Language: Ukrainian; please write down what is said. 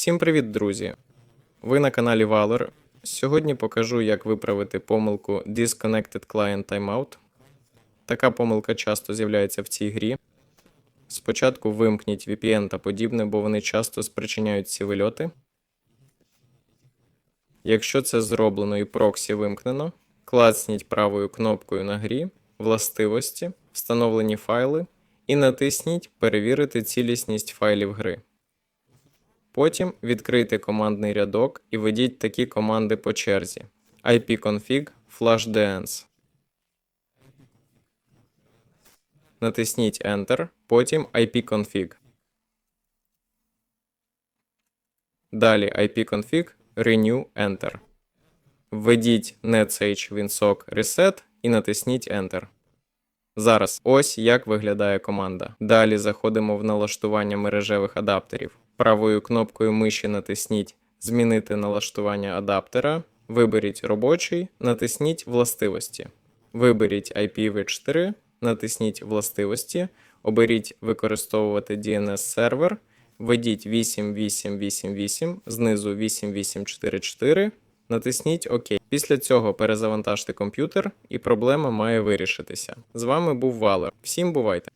Всім привіт, друзі! Ви на каналі Valor. Сьогодні покажу, як виправити помилку Disconnected Client Timeout. Така помилка часто з'являється в цій грі. Спочатку вимкніть VPN та подібне, бо вони часто спричиняють ці вильоти. Якщо це зроблено і проксі вимкнено, клацніть правою кнопкою на грі, властивості, встановлені файли і натисніть Перевірити цілісність файлів гри. Потім відкрийте командний рядок і введіть такі команди по черзі: ipconfig flashdance. Натисніть Enter, потім ipconfig. Далі ipconfig renew Enter. Введіть netsage winsock reset і натисніть Enter. Зараз ось як виглядає команда. Далі заходимо в налаштування мережевих адаптерів. Правою кнопкою миші натисніть Змінити налаштування адаптера. Виберіть робочий, натисніть властивості. Виберіть IPv4, натисніть властивості, оберіть використовувати DNS сервер, введіть 8888, знизу 8844, натисніть ОК. Після цього перезавантажте комп'ютер і проблема має вирішитися. З вами був Валер. Всім бувайте!